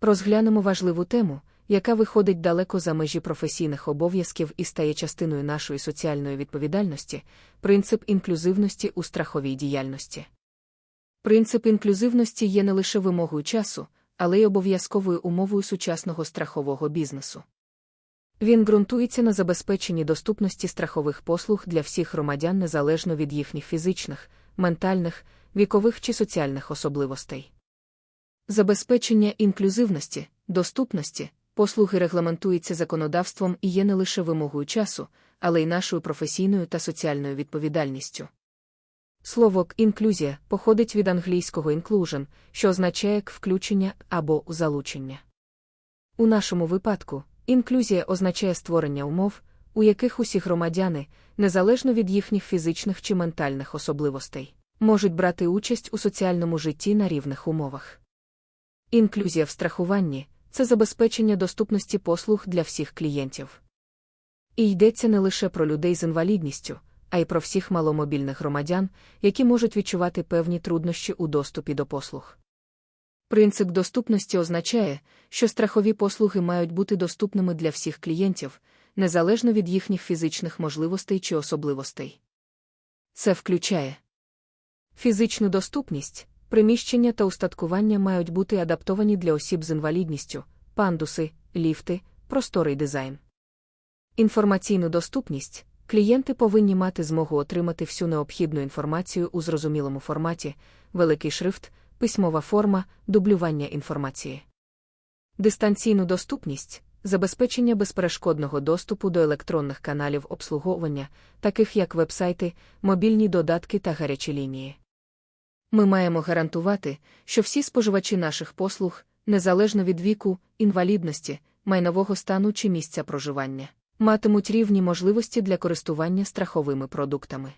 Розглянемо важливу тему, яка виходить далеко за межі професійних обов'язків і стає частиною нашої соціальної відповідальності, принцип інклюзивності у страховій діяльності. Принцип інклюзивності є не лише вимогою часу, але й обов'язковою умовою сучасного страхового бізнесу. Він ґрунтується на забезпеченні доступності страхових послуг для всіх громадян незалежно від їхніх фізичних, ментальних, вікових чи соціальних особливостей. Забезпечення інклюзивності, доступності, послуги регламентується законодавством і є не лише вимогою часу, але й нашою професійною та соціальною відповідальністю. Слово інклюзія походить від англійського inclusion, що означає включення або залучення. У нашому випадку інклюзія означає створення умов, у яких усі громадяни, незалежно від їхніх фізичних чи ментальних особливостей, можуть брати участь у соціальному житті на рівних умовах. Інклюзія в страхуванні це забезпечення доступності послуг для всіх клієнтів. І йдеться не лише про людей з інвалідністю, а й про всіх маломобільних громадян, які можуть відчувати певні труднощі у доступі до послуг. Принцип доступності означає, що страхові послуги мають бути доступними для всіх клієнтів, незалежно від їхніх фізичних можливостей чи особливостей. Це включає фізичну доступність, приміщення та устаткування мають бути адаптовані для осіб з інвалідністю, пандуси, ліфти, просторий дизайн. Інформаційну доступність клієнти повинні мати змогу отримати всю необхідну інформацію у зрозумілому форматі, великий шрифт, письмова форма, дублювання інформації. Дистанційну доступність забезпечення безперешкодного доступу до електронних каналів обслуговування, таких як вебсайти, мобільні додатки та гарячі лінії. Ми маємо гарантувати, що всі споживачі наших послуг, незалежно від віку, інвалідності, майнового стану чи місця проживання, матимуть рівні можливості для користування страховими продуктами.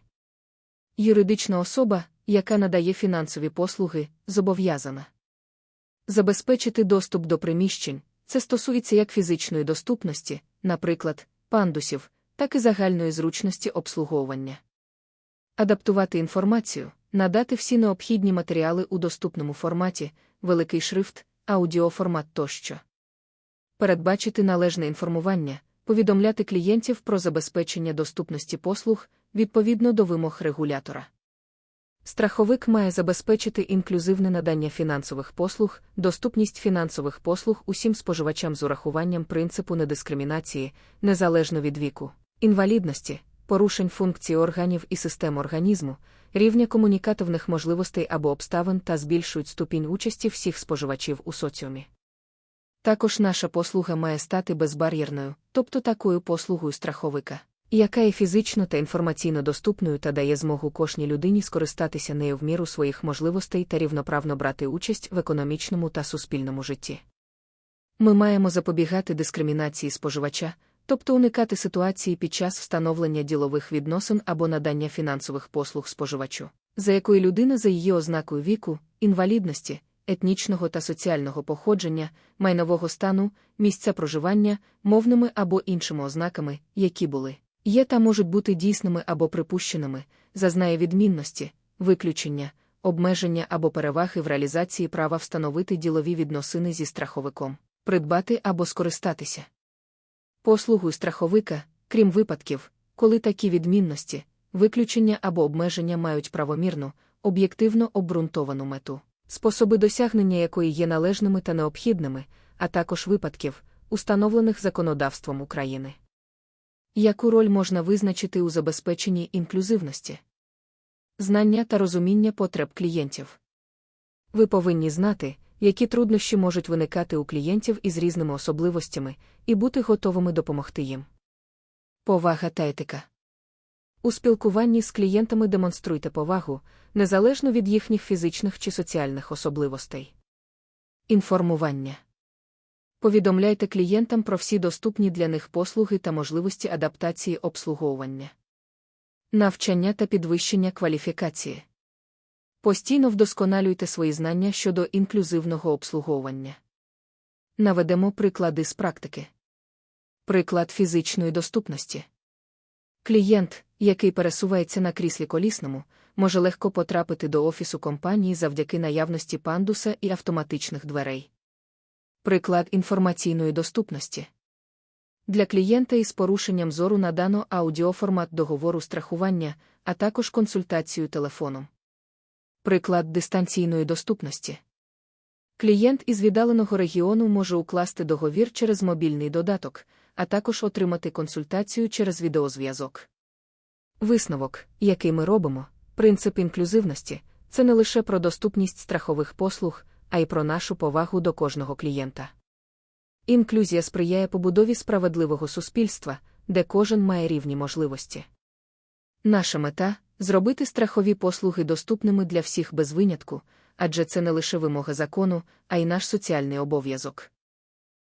Юридична особа, яка надає фінансові послуги, зобов'язана забезпечити доступ до приміщень. Це стосується як фізичної доступності, наприклад, пандусів, так і загальної зручності обслуговування. Адаптувати інформацію, надати всі необхідні матеріали у доступному форматі, великий шрифт, аудіоформат тощо. Передбачити належне інформування, повідомляти клієнтів про забезпечення доступності послуг відповідно до вимог регулятора. Страховик має забезпечити інклюзивне надання фінансових послуг, доступність фінансових послуг усім споживачам з урахуванням принципу недискримінації, незалежно від віку, інвалідності, порушень функцій органів і систем організму, рівня комунікативних можливостей або обставин та збільшують ступінь участі всіх споживачів у соціумі. Також наша послуга має стати безбар'єрною, тобто такою послугою страховика яка є фізично та інформаційно доступною та дає змогу кожній людині скористатися нею в міру своїх можливостей та рівноправно брати участь в економічному та суспільному житті. Ми маємо запобігати дискримінації споживача, тобто уникати ситуації під час встановлення ділових відносин або надання фінансових послуг споживачу, за якою людина за її ознакою віку, інвалідності, етнічного та соціального походження, майнового стану, місця проживання, мовними або іншими ознаками, які були Є та можуть бути дійсними або припущеними, зазнає відмінності, виключення, обмеження або переваги в реалізації права встановити ділові відносини зі страховиком, придбати або скористатися. Послугою страховика, крім випадків, коли такі відмінності, виключення або обмеження мають правомірну, об'єктивно обґрунтовану мету, способи досягнення якої є належними та необхідними, а також випадків, установлених законодавством України. Яку роль можна визначити у забезпеченні інклюзивності? Знання та розуміння потреб клієнтів. Ви повинні знати, які труднощі можуть виникати у клієнтів із різними особливостями, і бути готовими допомогти їм. Повага та етика. У спілкуванні з клієнтами демонструйте повагу, незалежно від їхніх фізичних чи соціальних особливостей. Інформування. Повідомляйте клієнтам про всі доступні для них послуги та можливості адаптації обслуговування, навчання та підвищення кваліфікації. Постійно вдосконалюйте свої знання щодо інклюзивного обслуговування. Наведемо приклади з практики. Приклад фізичної доступності. Клієнт, який пересувається на кріслі колісному, може легко потрапити до офісу компанії завдяки наявності пандуса і автоматичних дверей. Приклад інформаційної доступності. Для клієнта із порушенням зору надано аудіоформат договору страхування, а також консультацію телефоном. Приклад дистанційної доступності. Клієнт із віддаленого регіону може укласти договір через мобільний додаток, а також отримати консультацію через відеозв'язок. Висновок, який ми робимо, принцип інклюзивності це не лише про доступність страхових послуг, а й про нашу повагу до кожного клієнта. Інклюзія сприяє побудові справедливого суспільства, де кожен має рівні можливості. Наша мета зробити страхові послуги доступними для всіх без винятку, адже це не лише вимога закону, а й наш соціальний обов'язок.